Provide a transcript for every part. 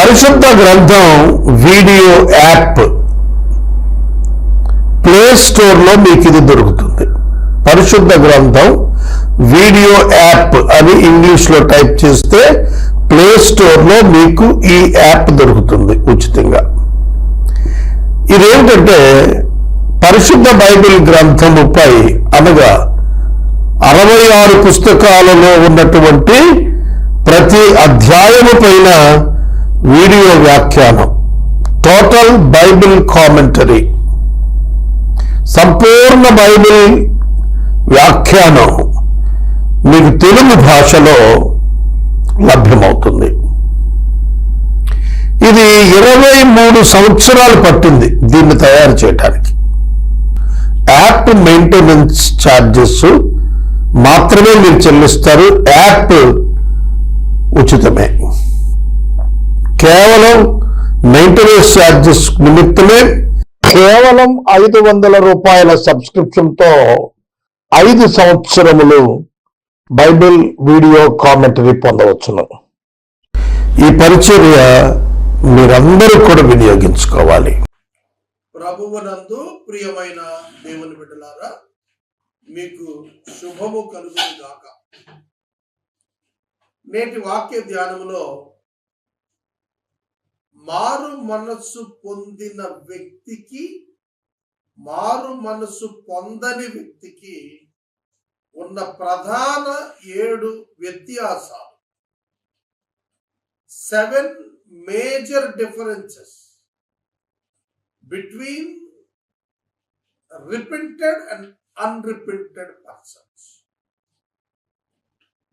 పరిశుద్ధ గ్రంథం video app play స్టోర్లో మీకు ఇది దొరుకుతుంది. పరిశుద్ధ గ్రంథం వీడియో యాప్ అని ఇంగ్లీష్లో టైప్ చేస్తే ప్లే స్టోర్లో మీకు ఈ యాప్ దొరుకుతుంది ఉచితంగా. ఇదేంటంటే పరిశుద్ధ బైబిల్ గ్రంథముపై అనగా అరవై ఆరు పుస్తకాలలో ఉన్నటువంటి ప్రతి అధ్యాయము పైన వీడియో వ్యాఖ్యానం. టోటల్ బైబిల్ కామెంటరీ సంపూర్ణ బైబిల్ వ్యాఖ్యానం మీకు తెలుగు భాషలో లభ్యమవుతుంది. ఇది ఇరవై మూడు సంవత్సరాలు పట్టింది దీన్ని తయారు చేయడానికి యాప్ మెయింటెనెన్స్ ఛార్జెస్ మాత్రమే మీరు చెల్లిస్తారు. యాప్ ఉచితమే. కేవలం మెయింటెనెన్స్ ఛార్జెస్ నిమిత్తమే కేవలం ఐదు వందల రూపాయల సబ్స్క్రిప్షన్తో ఐదు సంవత్సరములు బైబిల్ వీడియో కామెంటరీ పొందవచ్చును. ఈ పరిచర్య మీరందరూ కూడా వినియోగించుకోవాలి. ప్రభువునందు ప్రియమైన దేవుని బిడ్డలారా మీకు శుభము కలుగును నేటి వాక్య ధ్యానంలో మారు మనస్సు పొందిన వ్యక్తికి మారు మనస్సు పొందని వ్యక్తికి ఉన్న ప్రధాన ఏడు వ్యత్యాసాలు. Seven major differences between repented and unrepented persons.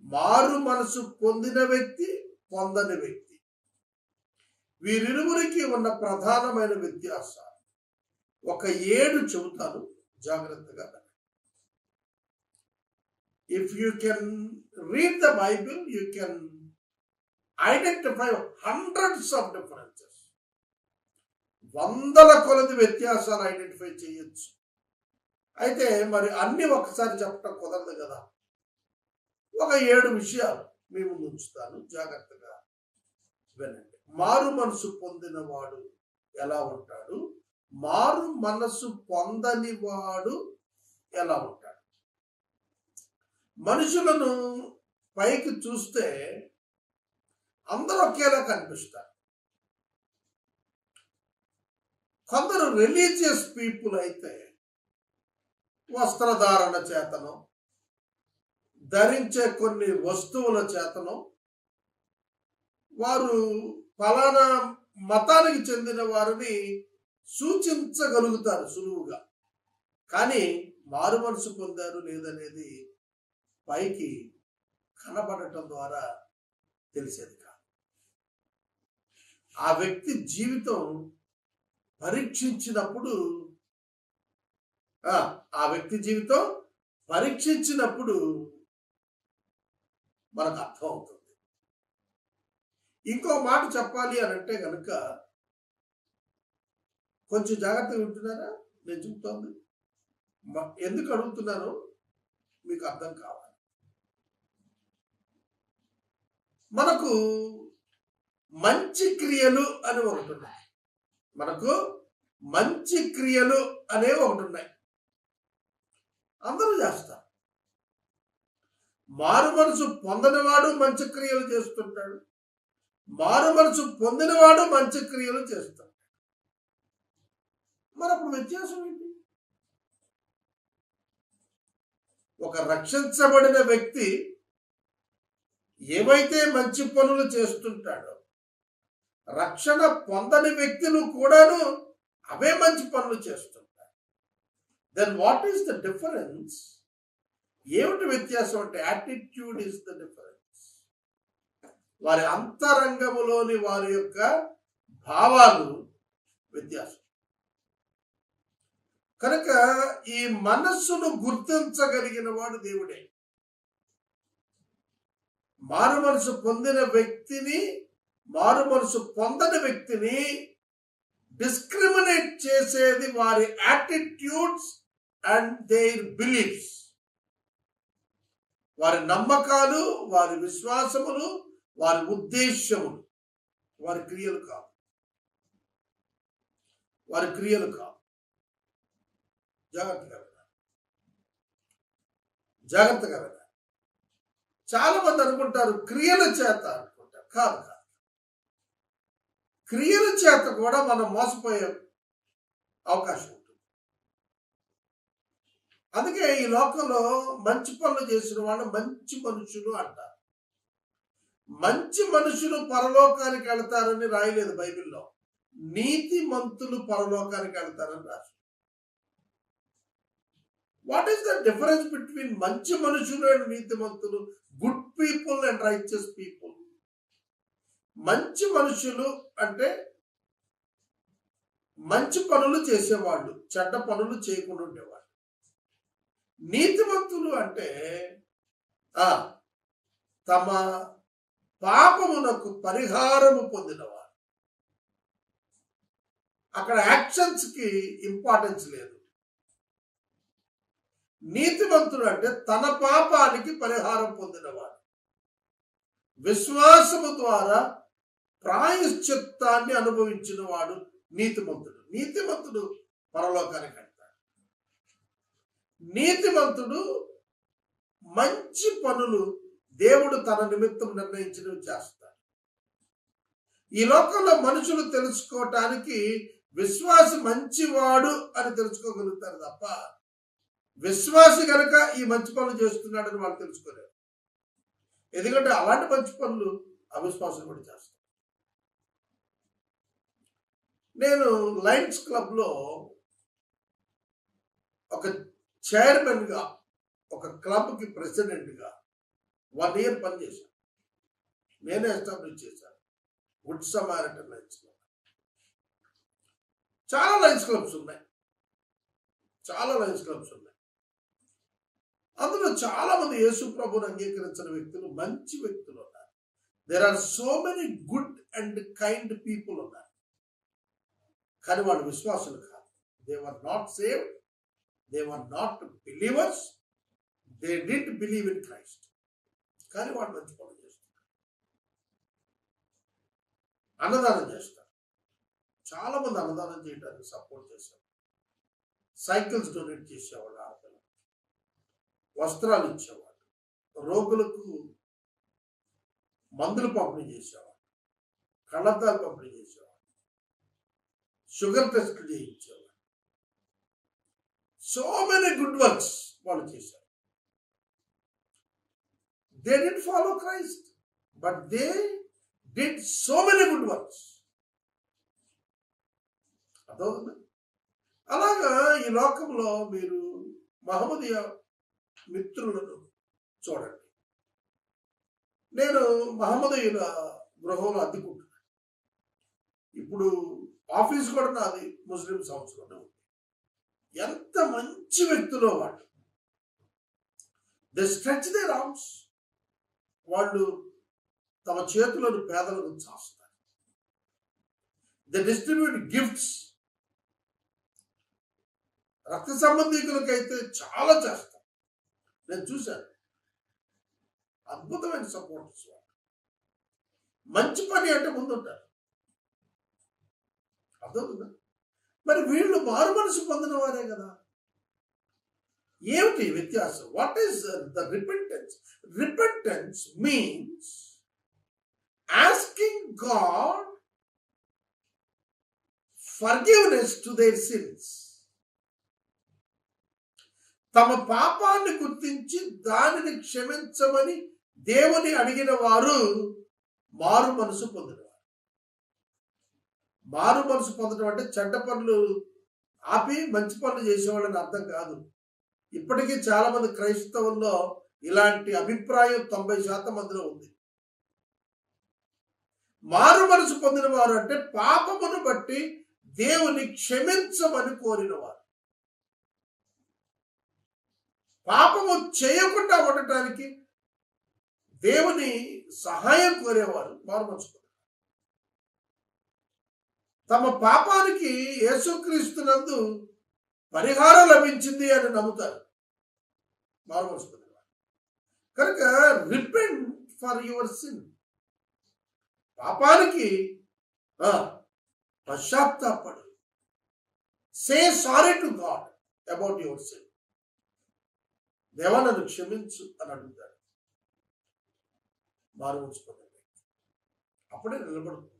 మారు మనసు పొందిన వ్యక్తి పొందని వ్యక్తి. వీరిరువురికి ఉన్న ప్రధానమైన వ్యత్యాసాలు. ఒక ఏడు చెబుతాను జాగ్రత్తగా if you can read the Bible you can identify hundreds of differences వందల కొలది వ్యత్యాసాలు ఐడెంటిఫై చేయొచ్చు. అయితే మరి అన్ని ఒకసారి చెప్పడం కుదరదు కదా. ఒక ఏడు విషయాలు మీ ముందు ఉంచుతాను. జాగ్రత్తగా వినండి. మారు మనసు పొందినవాడు ఎలా ఉంటాడు? మారు మనసు పొందని వాడు ఎలా ఉంటాడు? మనుషులను పైకి చూస్తే అందరూ ఒకేలా కనిపిస్తారు. కొందరు రిలీజియస్ పీపుల్ అయితే వస్త్రధారణ చేతనం ధరించే కొన్ని వస్తువుల చేతనం వారు ఫలానా మతానికి చెందిన వారిని సూచించగలుగుతారు సులువుగా. కానీ మారు మనసు పొందారు లేదనేది పైకి కనబడటం ద్వారా తెలిసేది కాదు. ఆ వ్యక్తి జీవితం పరీక్షించినప్పుడు ఆ, వ్యక్తి జీవితం పరీక్షించినప్పుడు మనకు అర్థం అవుతుంది ఇంకో మాట చెప్పాలి అని అంటే కనుక కొంచెం జాగ్రత్తగా వింటున్నారా నేను చెప్తోంది. ఎందుకు అడుగుతున్నాను మీకు అర్థం కావాలి. మనకు మంచి క్రియలు అని ఒకటి ఉన్నాయి. మనకు మంచి క్రియలు అనే ఒకటి ఉన్నాయి. అందరూ చేస్తారు. మారు మనసు పొందనివాడు మంచి క్రియలు చేస్తుంటాడు. మారు మనసు పొందినవాడు మంచి క్రియలు చేస్తాడు. మరి అప్పుడు వ్యత్యాసం ఏంటి? ఒక రక్షించబడిన వ్యక్తి ఏవైతే మంచి పనులు చేస్తుంటాడో రక్షణ పొందని వ్యక్తులు కూడాను అవే మంచి పనులు చేస్తుంటారు. Then what is the difference ఏమిటి వ్యత్యాసం అంటే యాటిట్యూడ్ ఈస్ ద డిఫరెన్స్ వారి అంతరంగములోని వారి యొక్క భావాలు వ్యత్యాసం. కనుక ఈ మనస్సును గుర్తించగలిగిన వాడు దేవుడే. మారు మనసు పొందిన వ్యక్తిని మారు మనసు పొందని వ్యక్తిని డిస్క్రిమినేట్ చేసేది వారి యాటిట్యూడ్స్ అండ్ దేర్ బిలీఫ్స్. వారి నమ్మకాలు వారి విశ్వాసములు వారి ఉద్దేశ్యములు వారి క్రియలు కాదు. వారి క్రియలు కాదు. జాగ్రత్తగా వినాలి. జాగ్రత్తగా వినాలి. చాలా మంది అనుకుంటారు క్రియల చేత అనుకుంటారు కాదు కాదు. క్రియల చేత కూడా మనం మోసపోయే అవకాశం ఉంటుంది. అందుకే ఈ లోకంలో మంచి పనులు చేసిన వాళ్ళు మంచి మనుషులు అంటారు. మంచి మనుషులు పరలోకానికి వెళ్తారని రాయలేదు బైబిల్లో. నీతి మంతులు పరలోకానికి వెళ్తారని రాసి what is the difference between మంచి మనుషులు అండ్ నీతిమంతులు good people and righteous people మంచి మనుషులు అంటే మంచి పనులు చేసేవాళ్ళు చెడ్డ పనులు చేయకుండా ఉండేవాళ్ళు. నీతిమంతులు అంటే ఆ తమ పాపమునకు పరిహారము పొందినవారు అక్కడ యాక్షన్స్కి ఇంపార్టెన్స్ లేదు. నీతివంతుడు అంటే తన పాపానికి పరిహారం పొందినవాడు. విశ్వాసము ద్వారా ప్రాయశ్చిత్తాన్ని అనుభవించిన వాడు నీతిమంతుడు. నీతిమంతుడు పరలోకానికి అంటాడు నీతిమంతుడు మంచి పనులు దేవుడు తన నిమిత్తం నిర్ణయించినవి చేస్తాడు. ఈ లోకంలో మనుషులు తెలుసుకోవటానికి విశ్వాసి మంచివాడు అని తెలుసుకోగలుగుతారు తప్ప విశ్వాసి కనుక ఈ మంచి పనులు చేస్తున్నాడని వాళ్ళు తెలుసుకోలేరు. ఎందుకంటే అలాంటి మంచి పనులు అవిశ్వాసం కూడా చేస్తారు నేను లయన్స్ క్లబ్లో ఒక చైర్మన్గా ఒక క్లబ్కి ప్రెసిడెంట్గా వన్ ఇయర్ పనిచేశాను నేనే ఎస్టాబ్లిష్ చేశాను గుడ్ సమారిటన్ లైన్స్ క్లబ్ చాలా లైన్స్ క్లబ్స్ ఉన్నాయి. చాలా లైన్స్ క్లబ్స్ ఉన్నాయి. అందులో చాలా మంది యేసు ప్రభుని అంగీకరించిన వ్యక్తులు మంచి వ్యక్తులు ఉన్నారు. There are so many good and kind people ఉన్నారు. కానీ వాళ్ళు విశ్వాసులు కాదు. They were not saved they were not believers they didn't believe in Christ కానీ వాడు మంచి పనులు చేస్తున్నారు అన్నదానం చేస్తారు. చాలా మంది అన్నదానం చేయడానికి సపోర్ట్ చేశారు. సైకిల్స్ డొనేట్ చేసేవాళ్ళు ఆడపిల్లలు. వస్త్రాలు ఇచ్చేవాళ్ళు. రోగులకు మందులు పంపిణీ చేసేవాళ్ళు. కళ్ళద్దాలు పంపిణీ చేసేవాళ్ళు. షుగర్ టెస్ట్లు చేయించేవాళ్ళు. సో మెనీ గుడ్ వర్క్స్ వాళ్ళు చేశారు. They didn't follow Christ, but they did so many good works. అర్థమవుతుంది? అలాగా ఈ లోకంలో మీరు మహమ్మదీయ మిత్రులను చూడండి. నేను మహమ్మదీయుల గృహంలో అద్దెకుంటున్నాను. ఇప్పుడు ఆఫీస్ కూడా నాది ముస్లిం సంవత్సరంలో ఉంది. ఎంత మంచి వ్యక్తులో వాళ్ళు. ద స్ట్రెచ్ దే రామ్స్ వాళ్ళు తమ చేతులను పేదలకు చాస్తారు ద డిస్ట్రిబ్యూట్ గిఫ్ట్స్ రక్త సంబంధికులకైతే చాలా చేస్తారు. నేను చూశాను. అద్భుతమైన సపోర్ట్స్ మంచి పని అంటే ముందుంటారు. అర్థమవుతుందా? మరి వీళ్ళు మారు మనసు పొందిన వారే కదా. ఏమిటి వ్యత్యాసం? What is the repent repentance means asking God forgiveness to their sins. తమ పాపాన్ని గుర్తించి దానిని క్షమించమని దేవుని అడిగిన వారు మారు మనసు పొందినవారు మారు మనసు పొందడం అంటే చెడ్డ పనులు ఆపి మంచి పనులు చేసేవాళ్ళని అర్థం కాదు ఇప్పటికీ చాలా మంది క్రైస్తవుల్లో ఇలాంటి అభిప్రాయం తొంభై శాతం మందిలో ఉంది. మారు మనసు పొందిన వారు అంటే పాపమును బట్టి దేవుని క్షమించమని కోరినవారు. పాపము చేయకుండా ఉండటానికి దేవుని సహాయం కోరేవారు మారు మనసు తమ పాపానికి యేసుక్రీస్తునందు పరిహారం లభించింది అని నమ్ముతారు. మారు మనసు కనుక రిపెంట్ ఫర్ యువర్ సిన్ పాపానికి పశ్చాత్తాపడు. Say sorry to God about your sin దేవా నన్ను క్షమించు అని అడుగుతాడు. మారు వ్యక్తి అప్పుడే నిలబడుతుంది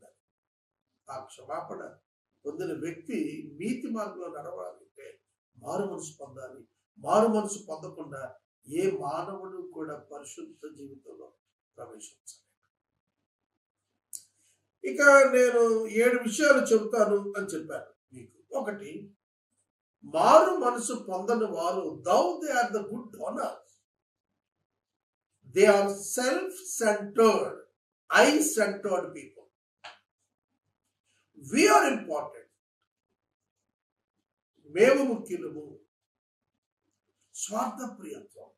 ఆ క్షమాపణ పొందిన వ్యక్తి నీతి మార్గంలో నడవాలంటే మారు మనసు పొందాలి. మారు మనసు పొందకుండా ఏ మానవుడు కూడా పరిశుద్ధ జీవితంలో ప్రవేశించాలి ఇక నేను ఏడు విషయాలు చెబుతాను అని చెప్పాను మీకు. ఒకటి మారు మనసు పొందని వారు though they are the good donors they are self centered I centered people we are important మేము ముఖ్యులము స్వార్థ ప్రియత్వం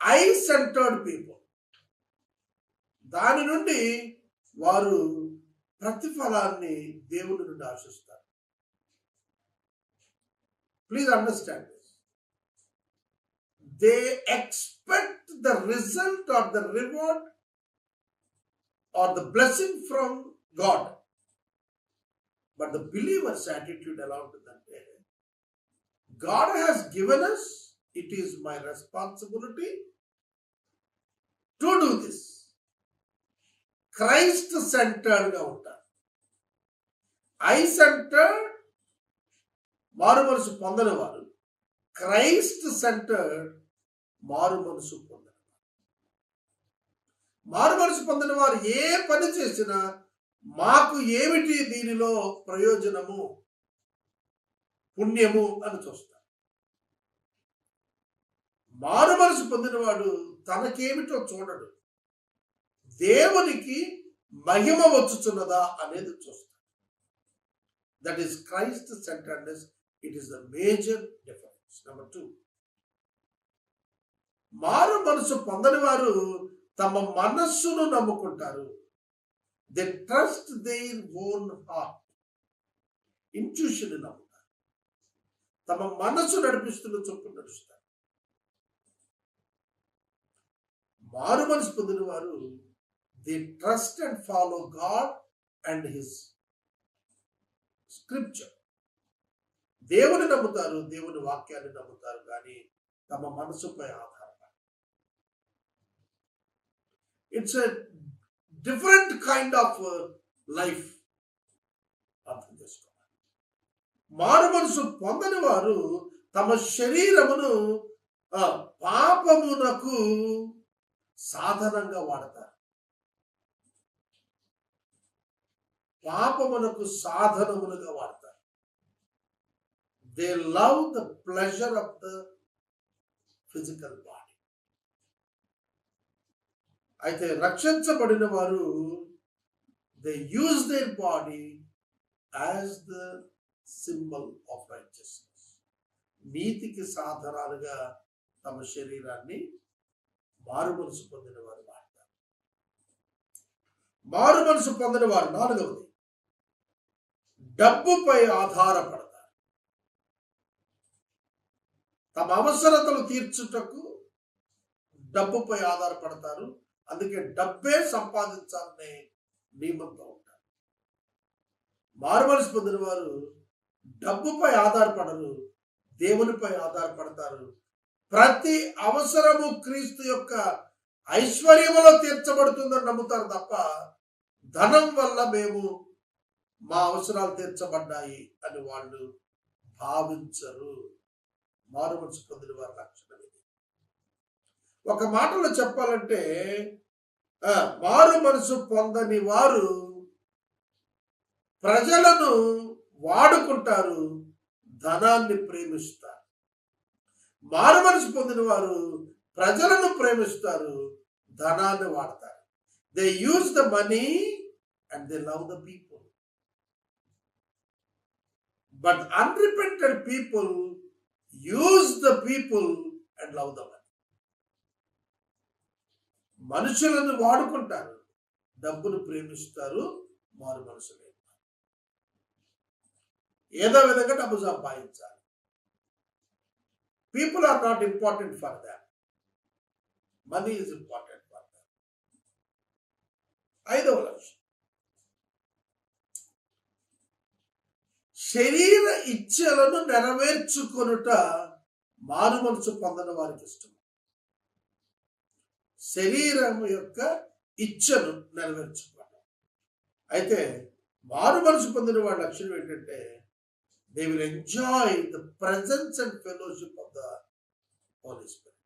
ఐ సెంటర్డ్ పీపుల్. దాని నుండి వారు ప్రతిఫలాన్ని దేవుడి నుండి ఆశిస్తారు. Please understand they expect the result or the reward or the blessing from God but the believers attitude ఎలా ఉంటుందంటే God has given us it is my responsibility to do this Christ సెంటర్డ్గా ఉంటాను ఉంటారు. ఐ సెంటర్డ్ మారు మనసు పొందని వారు Christ centred మారు మనసు పొందని మారు మనసు పొందిన వారు ఏ పని చేసినా మాకు ఏమిటి దీనిలో ప్రయోజనము పుణ్యము అని చూస్తారు. మారు మనసు పొందినవాడు తనకేమిటో చూడడు. దేవునికి మహిమ వచ్చుచున్నదా అనేది చూస్తాడు. That is Christ centerness it is the major difference number two మారు మనసు పొందని వారు తమ మనస్సును నమ్ముకుంటారు. They trust their own heart intuition నమ్ముతారు. తమ మనస్సు నడిపిస్తున్న చొప్పు నడుస్తారు. మారు మనసు పొందిన వారు they trust and follow God and his scripture దేవుని నమ్ముతారు దేవుని వాక్యాన్ని నమ్ముతారు కానీ తమ మనసుపై ఆధారపడి it's a different kind of life అర్థం చేసుకోవాలి మారు మనసు పొందని వారు తమ శరీరమును పాపమునకు సాధనంగా వాడతారు. పాపమునకు సాధనములుగా వాడతారు. They love the pleasure of the physical body అయితే రక్షించబడిన వారు they use their body as the symbol of righteousness నీతికి సాధనాలుగా తమ శరీరాన్ని మారు మనసు పొందిన వారు మాట్లాడు మారు మనసు పొందిన వారు నాలుగవది డబ్బుపై ఆధారపడతారు. తమ అవసరతలు తీర్చుటకు డబ్బుపై ఆధారపడతారు. అందుకే డబ్బే సంపాదించాలనే నియమంతో ఉంటారు. మారుమనసు పొందిన వారు డబ్బుపై ఆధారపడరు దేవునిపై ఆధారపడతారు. ప్రతి అవసరము క్రీస్తు యొక్క ఐశ్వర్యములో తీర్చబడుతుందని నమ్ముతారు తప్ప ధనం వల్ల మేము మా అవసరాలు తీర్చబడ్డాయి అని వాళ్ళు భావించరు. మారు మనసు పొందిన వారి లక్షణం ఇది. ఒక మాటలో చెప్పాలంటే మారు మనసు పొందని వారు ప్రజలను వాడుకుంటారు ధనాన్ని ప్రేమిస్తారు. మారుమనసు పొందిన వారు ప్రజలను ప్రేమిస్తారు ధనాన్ని వాడతారు. They use the money and they love the people but unrepented people use the people and love the money మనుషులను వాడుకుంటారు డబ్బును ప్రేమిస్తారు మారు మనసు ఏదో విధంగా డబ్బు సంపాదించాలి. People are not important for that money is important for that ఐదవ లక్ష్యం. శరీర ఇచ్చలను నెరవేర్చుకొనుట మారు మనసు పొందడం వారికి ఇష్టం. శరీరం యొక్క ఇచ్చను నెరవేర్చుకోవటం అయితే మారు మనసు పొందిన వాడి లక్షణం ఏంటంటే they will enjoy the presence and fellowship of Holy Spirit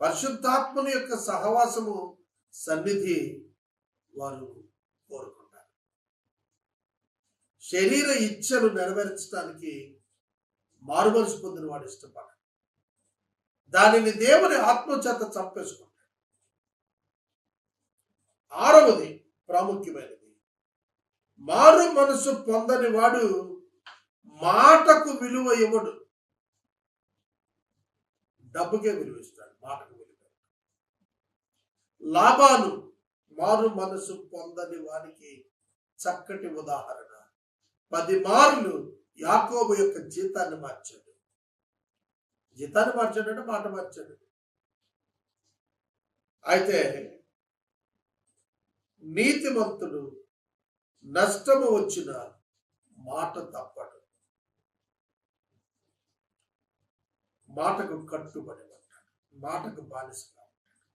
పరిశుద్ధాత్మని యొక్క సహవాసము సన్నిధి వారు కోరుకుంటారు. శరీర ఇచ్చను నెరవేర్చడానికి మారుమనసు పొందిన వాడు ఇష్టపడ దానిని దేవుని ఆత్మచేత చంపేసుకుంటాడు. ఆరవది ప్రాముఖ్యమైనది. మారు మనసు పొందని వాడు మాటకు విలువ ఇవ్వడు. డబ్బుకే విలువ ఇస్తాడు మాటకు విలువ లాభాలు మారు మనసు పొందని వారికి చక్కటి ఉదాహరణ. పది మార్లు యాకోబు యొక్క జీతాన్ని మార్చాడు. జీతాన్ని మార్చాడంటే మాట మార్చాడు. అయితే నీతిమంతుడు నష్టము వచ్చిన మాట తప్పడు. మాటకు కట్టుబడి ఉంటాడు మాటకు బానిసగా ఉంటాడు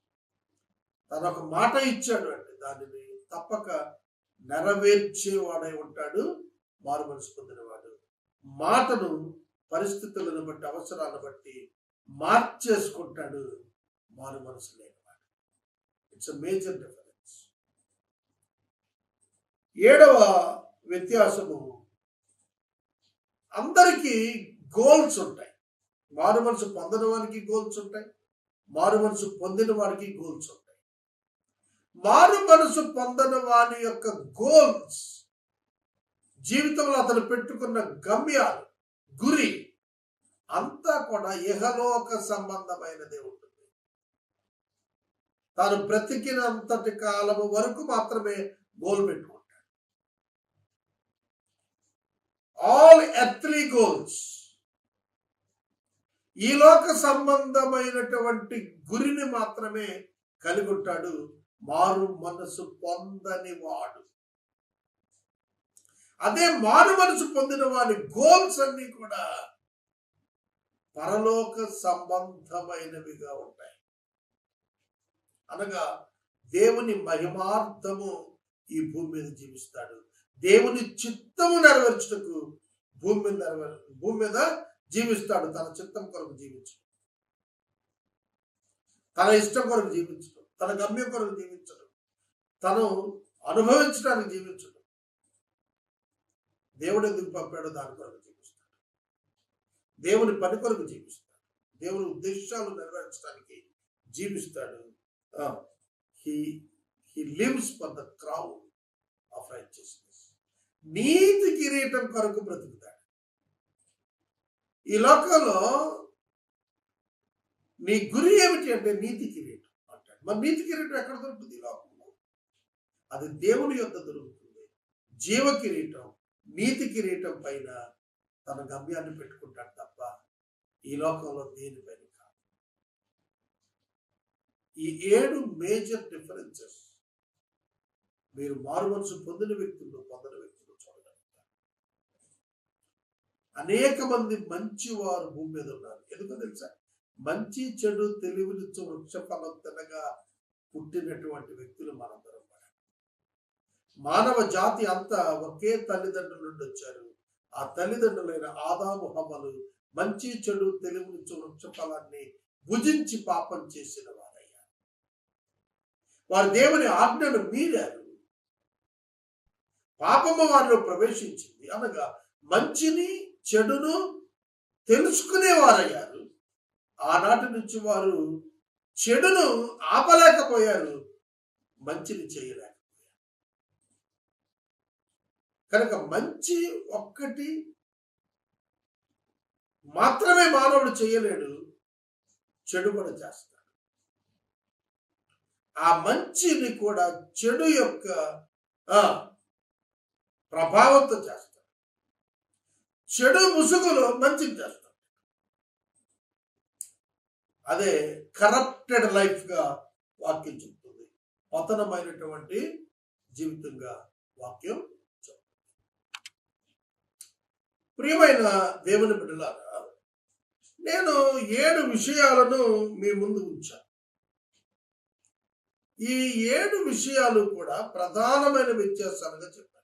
తను ఒక మాట ఇచ్చాడు అంటే దానిని తప్పక నెరవేర్చేవాడై ఉంటాడు. మారు మనసు పొందినవాడు. మాటను పరిస్థితులను బట్టి అవసరాలను బట్టి మార్చేసుకుంటాడు. మారు మనసు లేనివాడు. ఇట్స్ మేజర్ డిఫరెన్స్ ఏడవ వ్యత్యాసము అందరికీ గోల్స్ ఉంటాయి. మారు మనసు పొందని వారికి గోల్స్ ఉంటాయి. మారు మనసు పొందిన వారికి గోల్స్ ఉంటాయి. మారు మనసు పొందిన వారి యొక్క గోల్స్ జీవితంలో అతను పెట్టుకున్న గమ్యాలు గురి అంతా కూడా ఇహలోక సంబంధమైనదే ఉంటుంది. తాను బ్రతికినంతటి కాలము వరకు మాత్రమే గోల్ పెట్టుకుంటాడు. ఆల్ ఎత్లీ గోల్స్ ఈ లోక సంబంధమైనటువంటి గురిని మాత్రమే కలిగి ఉంటాడు మారు మనసు పొందని వాడు. అదే మారు మనసు పొందిన వారి గోల్స్ అన్ని కూడా పరలోక సంబంధమైనవిగా ఉంటాయి. అనగా దేవుని మహిమార్థము ఈ భూమి మీద జీవిస్తాడు. దేవుని చిత్తము నెరవేర్చుటకు భూమి మీద నెరవేర్ భూమి మీద జీవిస్తాడు. తన చిత్తం కొరకు జీవించడం. తన ఇష్టం కొరకు జీవించడం. తన గమ్యం కొరకు జీవించడం. తను అనుభవించడానికి జీవించడం. దేవుడు ఎందుకు పంపాడో దాని కొరకు జీవిస్తాడు. దేవుని పని కొరకు జీవిస్తాడు. దేవుని ఉద్దేశాలు నెరవేర్చడానికి జీవిస్తాడు. He he lives for the crown of righteousness నీతి కిరీటం కొరకు బ్రతుకుతాడు. ఈ లోకంలో నీ గురి ఏమిటి అంటే నీతి కిరీటం అంటాడు. మరి నీతి కిరీటం ఎక్కడ దొరుకుతుంది ఈ లోకంలో? అది దేవుని యొక్క దొరుకుతుంది. జీవ కిరీటం నీతి కిరీటం పైన తన గమ్యాన్ని పెట్టుకుంటాడు తప్ప ఈ లోకంలో దేనిపైన కాదు. ఈ ఏడు మేజర్ డిఫరెన్సెస్ మీరు మారు మనసు పొందిన వ్యక్తులు పొందిన వ్యక్తులు చూడగలుగుతారు అనేక మంది మంచి వారు భూమి మీద ఉన్నారు. ఎందుకో తెలుసా? మంచి చెడు తెలివినిచ్చు వృక్షఫలం తినగా పుట్టినటువంటి వ్యక్తులు మనందరం మానవ జాతి అంతా ఒకే తల్లిదండ్రుల నుండి వచ్చారు. ఆ తల్లిదండ్రులైన ఆదాము హమ్మలు మంచి చెడు తెలివినిచ్చు వృక్ష ఫలాన్ని భుజించి పాపం చేసిన వారయ్యారు. వారు దేవుని ఆజ్ఞను మీరారు. పాపము వారిలో ప్రవేశించింది. అనగా మంచిని చెడును తెలుసుకునేవారయ్యారు. ఆనాటి నుంచి వారు చెడును ఆపలేకపోయారు. మంచిని చేయలేకపోయారు. కనుక మంచి ఒక్కటి మాత్రమే మానవుడు చేయలేడు చెడు కూడా చేస్తాడు. ఆ మంచిని కూడా చెడు యొక్క ప్రభావంతో చేస్తాడు. చెడు ముసుగులో మంచిది చేస్తాడు అదే కరప్టెడ్ లైఫ్గా వాక్యం చెప్తుంది. పతనమైనటువంటి జీవితంగా వాక్యం చెప్తుంది. ప్రియమైన దేవుని బిడ్డలారా నేను ఏడు విషయాలను మీ ముందు ఉంచాను. ఈ ఏడు విషయాలు కూడా ప్రధానమైన వ్యత్యాసాలుగా చెప్పాను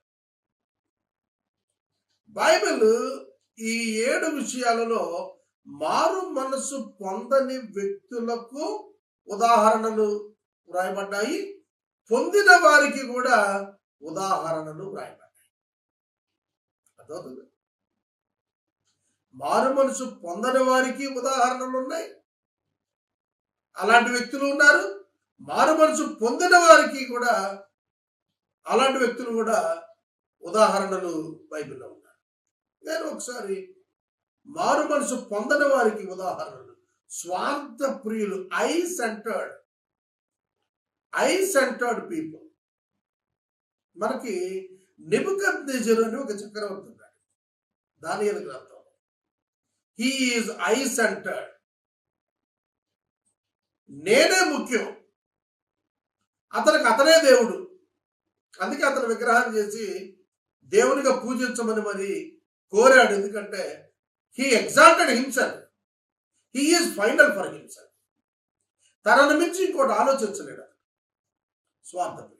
బైబిల్ ఈ ఏడు విషయాలలో మారు మనసు పొందని వ్యక్తులకు ఉదాహరణలు వ్రాయబడ్డాయి. పొందిన వారికి కూడా ఉదాహరణలు వ్రాయబడ్డాయి. అర్థమవుతుంది? మారు మనసు పొందని వారికి ఉదాహరణలు ఉన్నాయి. అలాంటి వ్యక్తులు ఉన్నారు. మారు మనసు పొందిన వారికి కూడా అలాంటి వ్యక్తులు కూడా ఉదాహరణలు బైబిల్లో ఉన్నాయి. నేను ఒకసారి మారు మనసు పొందని వారికి ఉదాహరణలు. స్వార్థ ప్రియులు I centered. I centered people. మనకి నిబుకద్ అని ఒక చక్రవర్తి ఉన్నాడు దానియలు గ్రంథం. He is I centered. నేనే ముఖ్యం. అతనికి అతనే దేవుడు. అందుకే అతను విగ్రహం చేసి దేవునిగా పూజించమని మరి కోరాడు ఎందుకంటే he exalted himself he is final for himself తనను మించి ఇంకోటి ఆలోచించలేడు అతను. స్వార్థం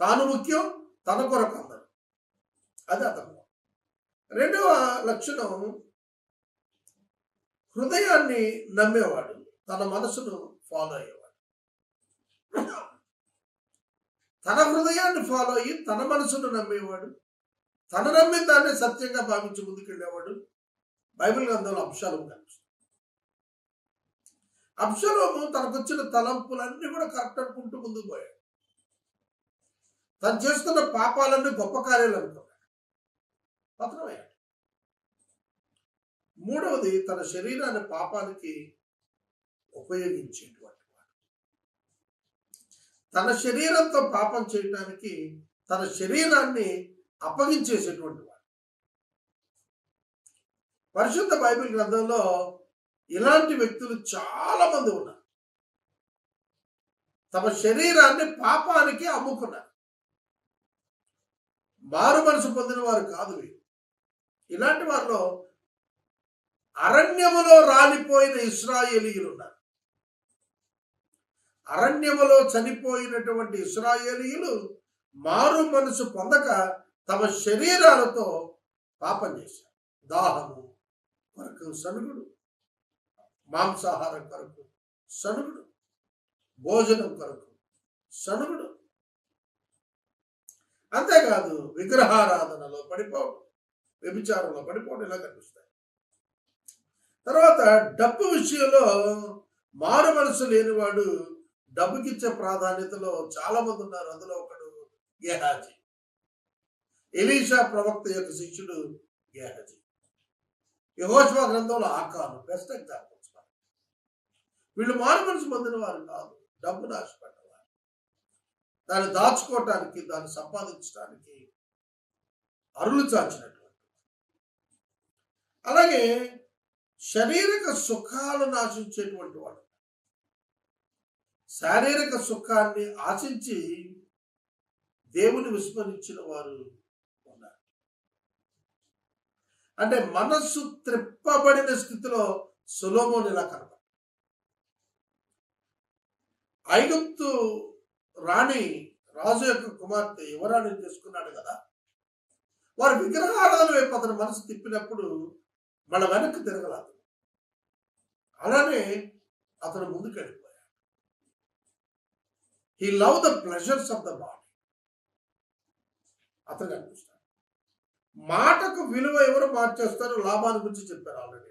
తాను ముఖ్యం తన కొరకు అందరు. అది అతను. రెండవ లక్షణం హృదయాన్ని నమ్మేవాడు తన మనసును ఫాలో అయ్యేవాడు. తన హృదయాన్ని ఫాలో అయ్యి తన మనసును నమ్మేవాడు తన నమ్మిన దాన్ని సత్యంగా భావించి ముందుకెళ్ళేవాడు. బైబిల్ గ్రంథంలో అంశాలు కనిపిస్తుంది. అబ్షలోము తనకొచ్చిన తలంపులన్నీ కూడా కరెక్ట్ అనుకుంటూ ముందుకు పోయాడు. తను చేస్తున్న పాపాలన్నీ గొప్ప కార్యాలు అనుకున్నాడు. పతనమయ్యాడు. మూడవది తన శరీరాన్ని పాపానికి ఉపయోగించేటువంటి వాడు. తన శరీరంతో పాపం చేయడానికి తన శరీరాన్ని అప్పగించేసేటువంటి వాడు. పరిశుద్ధ బైబిల్ గ్రంథంలో ఇలాంటి వ్యక్తులు చాలా మంది ఉన్నారు. తమ శరీరాన్ని పాపానికి అమ్ముకున్నారు. మారు మనసు పొందిన వారు కాదు ఇలాంటి వారిలో అరణ్యములో రాలిపోయిన ఇస్రాయేలీయులు ఉన్నారు. అరణ్యములో చనిపోయినటువంటి ఇస్రాయేలీయులు మారు మనసు పొందక తమ శరీరాలతో పాపం చేశారు. దాహము కొరకు సనుగుడు మాంసాహారం కొరకు సనుగుడు భోజనం కొరకు సనుగుడు. అంతేకాదు విగ్రహారాధనలో పడిపోవడం వ్యభిచారంలో పడిపోవడం ఇలా కనిపిస్తాయి. తర్వాత డబ్బు విషయంలో మారు మనసు లేనివాడు డబ్బుకిచ్చే ప్రాధాన్యతలో చాలా మంది ఉన్నారు. అందులో ఒకడు గేహాజీ. ఎలీషా ప్రవక్త యొక్క శిష్యుడు గేహజీ. యహోష్వా గ్రంథంలో ఆకాలు బెస్ట్ ఎగ్జాంపుల్స్ వీళ్ళు మారు మనసు పొందిన వారు కాదు డబ్బు నాశపెట్టవారు. దాన్ని దాచుకోవటానికి దాన్ని సంపాదించడానికి అరులు చాచినటువంటి అలాగే శారీరక సుఖాలను ఆశించేటువంటి వాడు. శారీరక సుఖాన్ని ఆశించి దేవుని విస్మరించిన వారు అంటే మనస్సు త్రిప్పబడిన స్థితిలో సులోమోని ఇలా కనబడ ఐగుప్తు రాణి రాజు యొక్క కుమార్తె యువరాణిని తీసుకున్నాడు కదా. వారు విగ్రహారాధన వైపు అతని మనసు తిప్పినప్పుడు మన వెనక్కి తిరగలదు అలానే అతను ముందుకు వెళ్ళిపోయాడు. He love the pleasures of the body అతను కనిపిస్తాడు మాటకు విలువ ఎవరు మార్చేస్తారు లాభాల గురించి చెప్పారు ఆల్రెడీ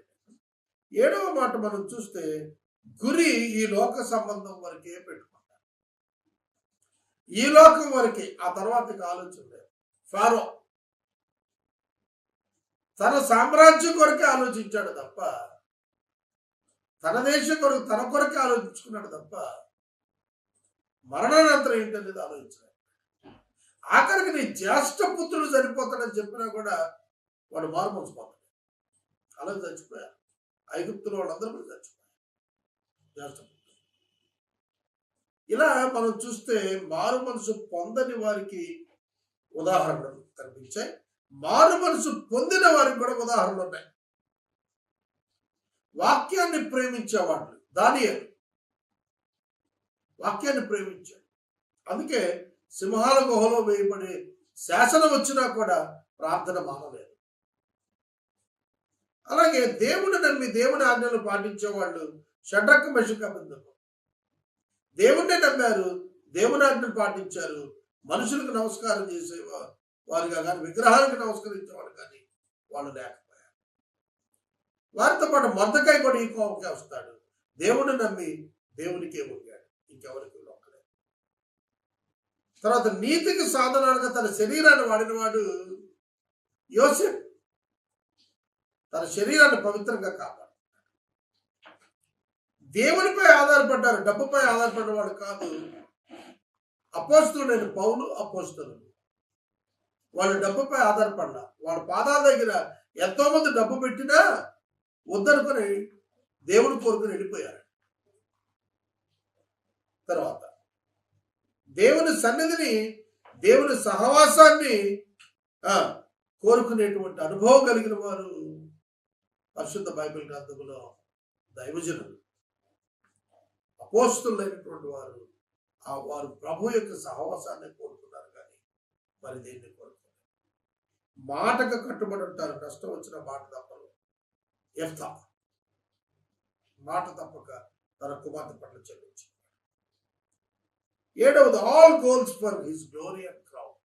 ఏడవ మాట మనం చూస్తే గురి ఈ లోక సంబంధం వరకే పెట్టుకుంటారు. ఈ లోకం వరకే ఆ తర్వాత ఆలోచన లేదు. ఫారో తన సామ్రాజ్యం కొరకే ఆలోచించాడు తప్ప తన దేశం కొరకు తన కొరకే ఆలోచించుకున్నాడు తప్ప మరణానంతరం ఏంటనేది ఆలోచించాడు ఆఖరికి నీ జ్యేష్ఠ పుత్రుడు చనిపోతాడని చెప్పినా కూడా వాడు మారుమోసు పోతాడు అలా చచ్చిపోయారు ఐగుప్తులు వాళ్ళందరూ కూడా చచ్చిపోయారు. జ్యేష్ఠ పుత్రుడు. ఇలా మనం చూస్తే మారు మనసు పొందని వారికి ఉదాహరణలు కనిపించాయి. మారు మనసు పొందిన వారికి కూడా ఉదాహరణలు ఉన్నాయి. వాక్యాన్ని ప్రేమించేవాళ్ళు దానియలు. వాక్యాన్ని ప్రేమించాడు. అందుకే సింహాల గుహలో వేయబడే శాసనం వచ్చినా కూడా ప్రార్థన మానలేదు. అలాగే దేవుని నమ్మి దేవుని ఆజ్ఞలు పాటించే వాళ్ళు షడ్రక్క మెషక దేవుణ్ణి నమ్మారు దేవుని ఆజ్ఞలు పాటించారు మనుషులకు నమస్కారం చేసేవారు వా- వారుగా కానీ విగ్రహాలకు నమస్కరించేవాడు కానీ వాళ్ళు లేకపోయారు. వారితో పాటు మొద్దకాయ కూడా ఈ కోపకే వస్తాడు. దేవుని నమ్మి దేవునికే ఉంగాడు ఇంకెవరికి తర్వాత నీతికి సాధనాలుగా తన శరీరాన్ని వాడినవాడు యోసెఫ్ తన శరీరాన్ని పవిత్రంగా కాపాడు. దేవునిపై ఆధారపడ్డారు డబ్బుపై ఆధారపడ్డవాడు కాదు. అపోస్తుడైన పౌలు అపోస్తుడు. వాళ్ళు డబ్బుపై ఆధారపడ్డా వాళ్ళ పాదాల దగ్గర ఎంతో మంది డబ్బు పెట్టినా వద్దనుకొని దేవుడు కోరుకుని వెళ్ళిపోయారు. తర్వాత దేవుని సన్నిధిని దేవుని సహవాసాన్ని కోరుకునేటువంటి అనుభవం కలిగిన వారు పరిశుద్ధ బైబిల్ గ్రంథంలో దైవజనులు. అపోస్తులైనటువంటి వారు ఆ వారు ప్రభు యొక్క సహవాసాన్ని కోరుకున్నారు కానీ మరి దేన్ని కోరుకున్నారు మాటకు కట్టుబడి ఉంటారు నష్టం వచ్చిన మాట తప్పరు. ఎఫ్తా మాట తప్పక తన కుమార్తె పట్ల చెల్లించింది ఏడవది all goals for his glory and crown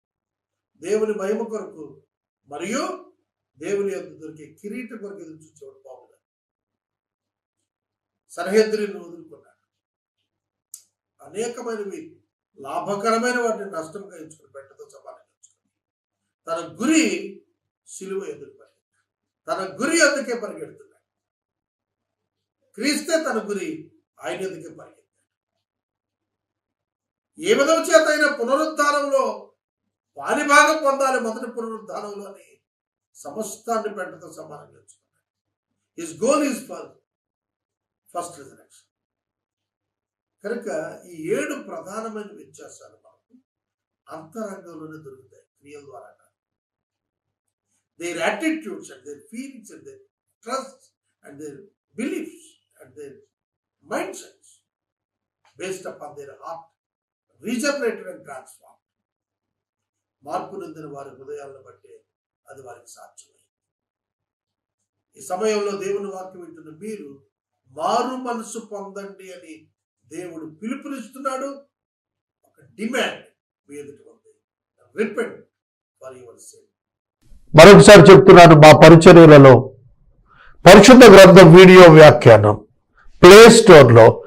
దేవుని మహిమ కొరకు మరియు దేవుని యొక్క దొరికే కిరీట కొరకు ఎదురు చూసేవాడు బాబుగా సరిహద్దులను వదులుకున్నాడు. అనేకమైనవి లాభకరమైన వాటిని నష్టంగా ఎంచుకుని పెట్టతో సమానం తన గురి సిలువ ఎదురు తన గురి అందుకే పరిగెడుతున్నాడు. క్రీస్తే తన గురి ఆయన ఎందుకే పరిగెడుతుంది ఏ విధం చేతైన పునరుద్ధానంలో వారి భాగం పొందాలి మొదటి పునరుద్ధానంలో అని సమస్తాన్ని పెట్టడం సమానంగా ఎంచుకున్నాడు his goal is for first resurrection కనుక ఈ ఏడు ప్రధానమైన వ్యత్యాసాలు మనకు అంతరంగంలోనే దొరుకుతాయి క్రియల ద్వారా their attitudes and their feelings and their trust and their beliefs and their mind sets based upon their heart regenerated and transform. మార్పు నొందిన వారి హృదయాలను బట్టి అది వారికి సాధ్యమైంది. ఈ సమయంలో దేవుని వాక్యం వింటున్న మీరు మారు మనసు పొందండి అని దేవుడు పిలుపునిస్తున్నాడు. ఒక డిమాండ్ మీ ఎదుటి ఉంది. రిపెంట్ ఫర్ యువర్ సేల్ మరొకసారి చెప్తున్నాను మా పరిచర్యలలో పరిశుద్ధ గ్రంథం వీడియో వ్యాఖ్యానం ప్లే స్టోర్లో